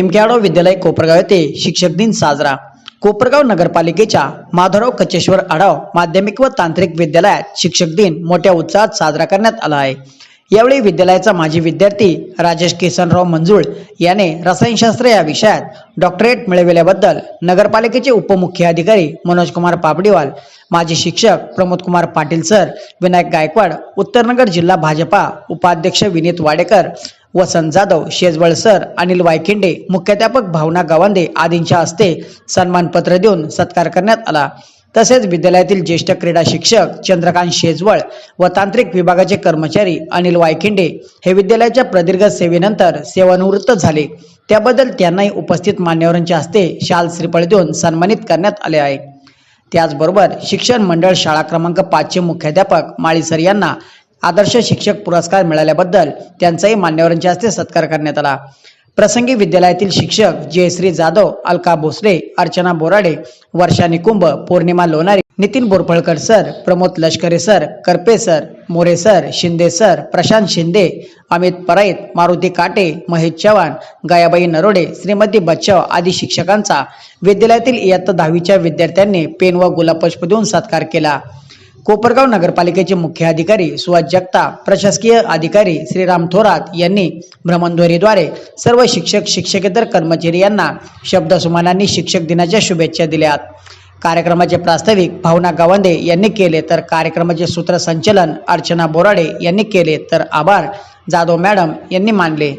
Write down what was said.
एमकेआडो विद्यालय कोपरगाव येथे शिक्षक दिन साजरा. कोपरगाव नगरपालिकेच्या माधवराव कचेश्वर आढाव माध्यमिक व तांत्रिक विद्यालयात शिक्षक दिन मोठ्या उत्साहात साजरा करण्यात आला आहे. यावेळी विद्यालयाचा माजी विद्यार्थी राजेश किसनराव मंजूळ याने रसायनशास्त्र या विषयात डॉक्टरेट मिळविल्याबद्दल नगरपालिकेचे उपमुख्य अधिकारी मनोज कुमार पापडीवाल माजी शिक्षक प्रमोद कुमार पाटील सर विनायक गायकवाड उत्तरनगर जिल्हा भाजपा उपाध्यक्ष विनीत वाडेकर वसंत जाधव शेजवळ सर अनिल वायखिंडे मुख्याध्यापक भावना गवांदे आदींच्या हस्ते सन्मानपत्र देऊन सत्कार करण्यात आला. तसेच विद्यालयातील ज्येष्ठ क्रीडा शिक्षक चंद्रकांत शेजवळ व तांत्रिक विभागाचे कर्मचारी अनिल वायखिंडे हे विद्यालयाच्या प्रदीर्घ सेवेनंतर सेवानिवृत्त झाले. त्याबद्दल त्यांनाही उपस्थित मान्यवरांच्या हस्ते शाल श्रीफळ देऊन सन्मानित करण्यात आले आहे. त्याचबरोबर शिक्षण मंडळ शाळा क्रमांक पाचचे मुख्याध्यापक माळीसर यांना आदर्श शिक्षक पुरस्कार मिळाल्याबद्दल त्यांचाही मान्यवरांच्या हस्ते सत्कार करण्यात आला. प्रसंगी विद्यालयातील शिक्षक Jayashree Jadhav Alka Bhosale Archana Borade Varsha Nikumbh Pournima Lonare Nitin Borphalkar sir Pramod Lashkare sir Karpe sir More sir Shinde sir Prashant Shinde Amit Parait Maruti Kate Mahesh Chavan Gayabai Narode Shrimati बच्चाव आदी शिक्षकांचा विद्यालयातील इयत्ता दहावीच्या विद्यार्थ्यांनी पेन व गुलाबपुष्प देऊन सत्कार केला. कोपरगाव नगरपालिकेचे मुख्य अधिकारी सुहास जगताप प्रशासकीय अधिकारी श्रीराम थोरात यांनी भ्रमणध्वनीद्वारे सर्व शिक्षक शिक्षकेतर कर्मचारी यांना शब्दसुमानांनी शिक्षक दिनाच्या शुभेच्छा दिल्यात कार्यक्रमाचे प्रास्ताविक भावना गावंदे यांनी केले तर कार्यक्रमाचे सूत्रसंचलन अर्चना बोराडे यांनी केले तर आभार जाधव मॅडम यांनी मानले.